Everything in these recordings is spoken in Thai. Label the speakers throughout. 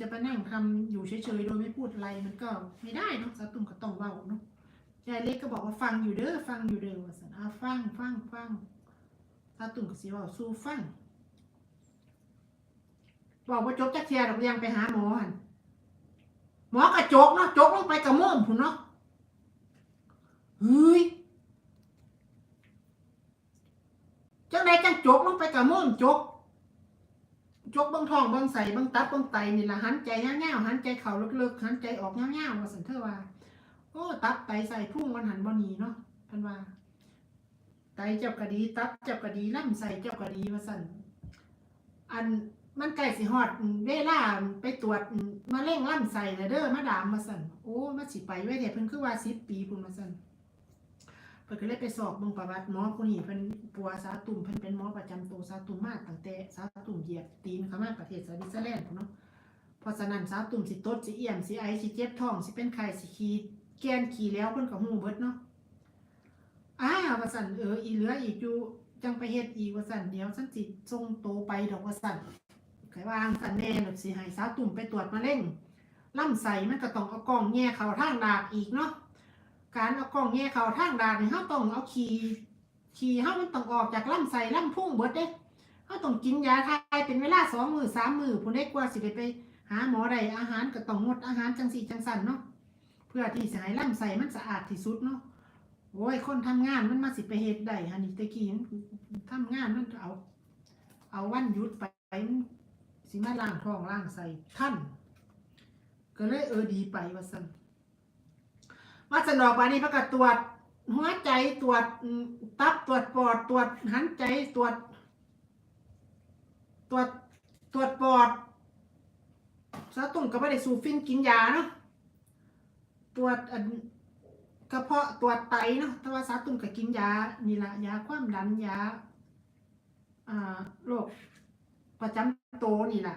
Speaker 1: จะไปนั่งทำอยู่เฉยๆโดยไม่พูดอะไรมันก็ไม่ได้เนาะสาวตุ่มก็ต้องเว้าเนาะยายเล็กก็บอกว่าฟังอยู่เด้อฟังอยู่เด้อว่าสันอาฟังฟังฟังสาวตุ่มก็สิเว้าสู้ฟังบอกว่าจบจักเทียดอกยังไปหาหมอหันหมอกระจกเนาะจกลงไปกระม่อมพุ่นเนาะเฮ้ยจังใดจังจกลงไปกระม่อมจก จกเบังทองเบังใส่บังตับเบังไตนี่ละหันใจเงี้ยวหันใจเข่าลึกๆหันใจออกเงี้ยวๆว่าสันเทอว่าโอ้ตับไตใส่พุ่งมันหันบ่หนีเนาะพันว่า ไตเจ้ากระดี ตับเจ้ากระดีลำใส่เจ้ากระดีว่าสันอันมันใกล้สิฮอดเวลาไปตรวจมะเร็งล่ำไส้แล้วเด้อมาดามมาสันโอ้มาสิไปไว้เดี๋ยวเพิ่นคือว่า10ปีพุ่นมาสั่น เพิ่นก็เลยไปสอบเบิ่งประวัติหมอผู้นี้เพิ่นปัวสาตุ่มเพิ่นเป็นหมอประจำตัวสาตุ่มมาตั้งแต่สาตุ่มเหยียบตีนเข้ามาประเทศสวิตเซอร์แลนด์พุ่นเนาะเพราะฉะนั้นสาตุ่มสิตดสิเอี่ยมสิไอสิเจ็บท้องสิเป็นไข้สิขี้แกนขี้แล้วเพิ่นก็ฮู้เบิดเนาะอ้าว่าสั่นเอออีเหลืออีกอยู่จังไปเฮ็ดอีกว่าสั่นเดี๋ยวฉันสิส่งโตไปดอกว่าสั่นไขว่างสันแน่หรือสิให้สาวตุ่มไปตรวจมะเร็งลำไส้มันก็ต้องเอากล่องแง่เขาทางดากอีกเนาะ การเอากล่องแง่เขาทางด่ากนี่เฮาต้องเอาขี้ขี้เฮามันต้องออกจากลำไส้ลำพุ่งเบิดเด้เฮาต้องกินยาทายเป็นเวลาสองมือสามมือผู้ใดกว่าสิได้ไป หาหมอใดอาหารก็ต้องงดอาหารจังสีจังสันเนาะเพื่อที่จะให้ลำไส้มันสะอาดที่สุดเนาะโอ้ยคนทำงานมันมาสิไปเฮ็ดได้ฮะนี่ตะกี้ทำงานมันเอา เอาวันหยุดไปสิมาล้างท้องล้างใส่ท่าน ก็เลยเออดีไปว่าสัน ว่าสนอกบานี้พระก็ตรวจ หัวใจตรวจตับตรวจปอดตรวจหันใจตรวจ ตรวจตรวจปอดสาตุ่มก็ไม่ได้สูฟินกินยาเนาะตรวจกระเพาะตรวจไตเนาะแต่ว่าสาตุ่มก็กินยานี่ละยาความดันยาอ่าโรคประจำโตวนี่ละ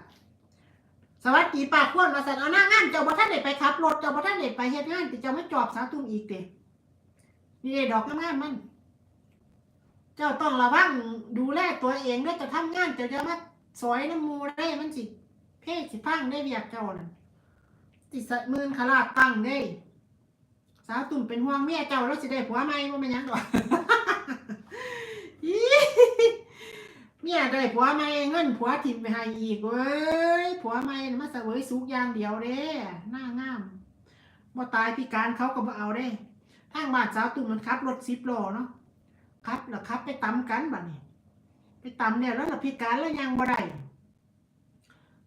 Speaker 1: วัสดีปากควนมาสั่นเอาหน้างานเจ้าบ่ท่านได้ไปขับรถเจ้าบ่ท่านได้ไปเฮ็ดงานแต่เจ้าไม่จอบสาวตุ้มอีกเด้นี่เด้ดอกงามๆมัน เจ้าต้องระวังดูแลตัวเองด้วยจะทำงานเจ้าจะมาสอยน้ำมูได้มันสิเพศสิพังได้เวียกเจ้านั่นสิสะมืนขลาดตั้งได้สาวตุ่มเป็นห่วงเมียเจ้าแล้วสิได้ผัวใหม่บ่แม่นยังดอก เมียได้ผัวใหม่เงินผัวถิ่มไปให้อีกเว้ยผัวใหม่มาเสวยสุกอย่างเดียวเด้หน้างามบ่ตายพิการเขาก็บ่เอาเด้ทางบ้านสาวตุ่มมันขับรถสิบล้อเนาะขับแล้วขับไปตำกันบัดนี้ ไปตำเนี่ยแล้วเราพิการแล้วยังบ่ได้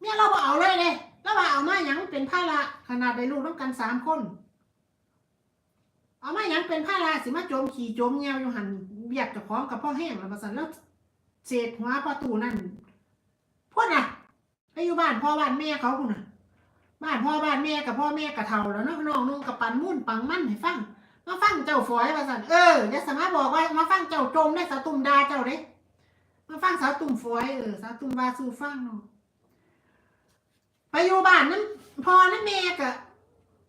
Speaker 1: เมียเราบ่เอาเลยเด้แล้วว่าเอามาหยังเป็นภาระขนาดได้ลูกต้องกันสามคนเอามาหยังเป็นภาระสิมาโจมขี่โจมเงียวอยู่หันเบียดเจ้าของกับพ่อแห้งแล้วว่าซั่นแล้ว เศษหัวประตูนั่นพวกน่ะไปอยู่บ้านพ่อบ้านแม่เขาคุณน่ะ บ้านพ่อบ้านแม่กับพ่อแม่กับเท่าแล้วเนาะน้องนุ่งกับปันมุ่นปังมั่นให้ฟังมาฟังเจ้าฝอยว่าสันเอออย่าสามารถบอกว่ามาฟังเจ้าจมได้สาวตุ่มดาเจ้าเด้มาฟังสาวตุ่มฝอยเออสาวตุ่มวาสูฟังเนาะไปอยู่บ้านนั้นพ่อนั้นแม่กับ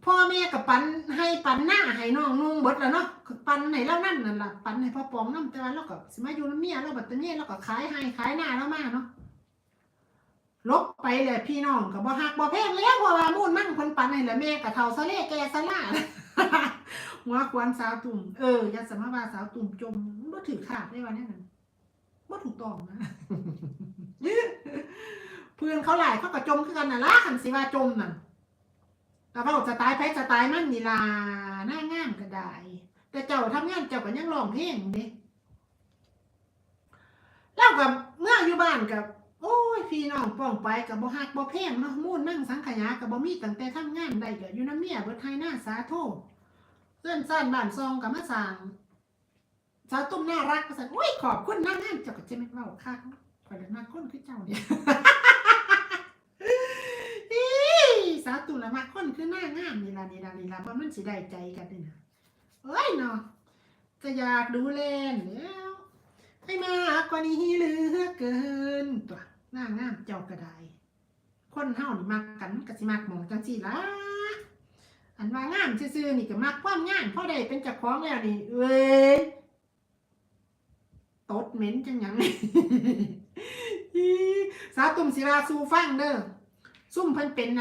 Speaker 1: พ่อแม่กับปันให้ปันหน้าให้น้องนุ่งเบิดแล้วเนาะปันให้เล่านั่นนั่นล่ะปันให้พ่อปองน้ำแต่ว่าเราก็สิมาอยู่น้ำเมียเราบัดตะเมียเราก็ขายให้ขายหน้าเรามาเนาะลบไปเลยพี่น้องกับบ่ฮักบ่แพงแล้วเพราะว่ามุ่นมั่งคนปันให้ละแม่กับเท่าซะเล่แกซะล่าหัวควนสาวตุ่มเอออย่าสมาว่าสาวตุ่มจมบ่ถือขาดได้ว่าแน่นอนบ่ถูกต้องนะเพื่อนเขาหลายเขาก็จมคือกันน่ะล่ะคันสิว่าจมน่ะ แต่เว้าสไตล์ไปสไตล์มันนี่ล่ะหน้างามก็ได้ แต่เจ้าทำงานเจ้าก็ยังร้องเพลงเด้แล้วกับเมื่ออยู่บ้านกับโอ้ยพี่น้องป้องไปกับบ่ฮักบ่แพงเนาะมู่นนั่งสังขยากับบ่มีตั้งแต่ทำงานได้ก็อยู่น้ำเมียเบิดไทยหน้าสาโทเพื่อนซ่านบ้านซองกับมาสร้างสาวตุ้มน่ารักว่าซั่นอุ้ยขอบคุณนางามเจ้าก็จะแม่เว้าคักเนาะขอยเลยมาคนคือเจ้าเนี่ย อี สาวตุลมาคนคือหน้างามนี่ล่ะนี่ล่ะนี่ล่ะเพราะมันสิได้ใจกันนี่นะเอ้ยเนาะก็อยากดูแลแล้วให้มากกว่านี้เหลือเกินตัวหน้างามเจ้าก็ได้คนเฮานี่มักกันมันก็สิมักหมองจังซี่ละอันว่างามซื่อๆนี่ก็มักความงามพอได้เป็นเจ้าของแล้วนี่เว้ยตดเหม็นจังหยังอีสาวตุ่มศิลาสูฟังเด้อซุ่มเพิ่นเป็น